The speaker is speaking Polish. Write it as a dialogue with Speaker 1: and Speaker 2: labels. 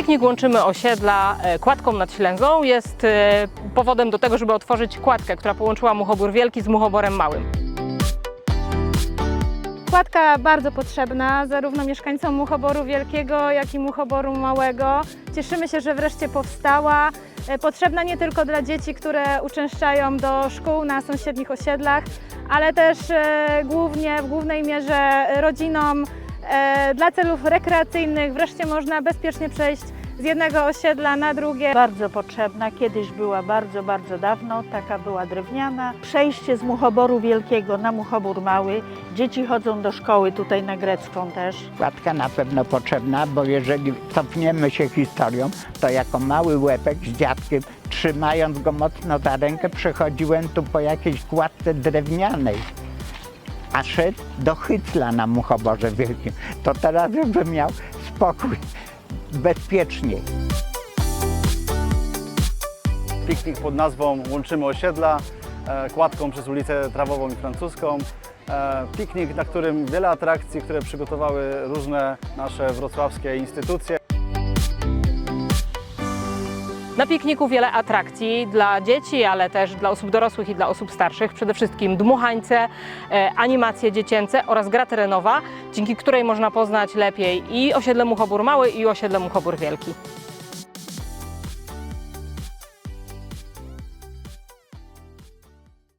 Speaker 1: Piknik łączymy osiedla e, kładką nad Ślęzą. Jest e, powodem do tego, żeby otworzyć kładkę, która połączyła Muchobór Wielki z Muchoborem Małym.
Speaker 2: Kładka bardzo potrzebna zarówno mieszkańcom Muchoboru Wielkiego, jak i Muchoboru Małego. Cieszymy się, że wreszcie powstała. E, Potrzebna nie tylko dla dzieci, które uczęszczają do szkół na sąsiednich osiedlach, ale też głównie, w głównej mierze rodzinom dla celów rekreacyjnych. Wreszcie można bezpiecznie przejść z jednego osiedla na drugie.
Speaker 3: Bardzo potrzebna, kiedyś była bardzo, bardzo dawno, taka była drewniana. Przejście z Muchoboru Wielkiego na Muchobór Mały. Dzieci chodzą do szkoły tutaj na Grecką też.
Speaker 4: Kładka na pewno potrzebna, bo jeżeli cofniemy się historią, to jako mały łepek z dziadkiem, trzymając go mocno za rękę, przechodziłem tu po jakiejś kładce drewnianej. A szedł do Hycla na Muchoborze Wielkim. To teraz już bym miał spokój, bezpieczniej.
Speaker 5: Piknik pod nazwą Łączymy Osiedla, e, kładką przez ulicę Trawową i Francuską. E, Piknik, na którym wiele atrakcji, które przygotowały różne nasze wrocławskie instytucje.
Speaker 1: Na pikniku wiele atrakcji dla dzieci, ale też dla osób dorosłych i dla osób starszych. Przede wszystkim dmuchańce, e, animacje dziecięce oraz gra terenowa, dzięki której można poznać lepiej i osiedle Muchobór Mały i osiedle Muchobór Wielki.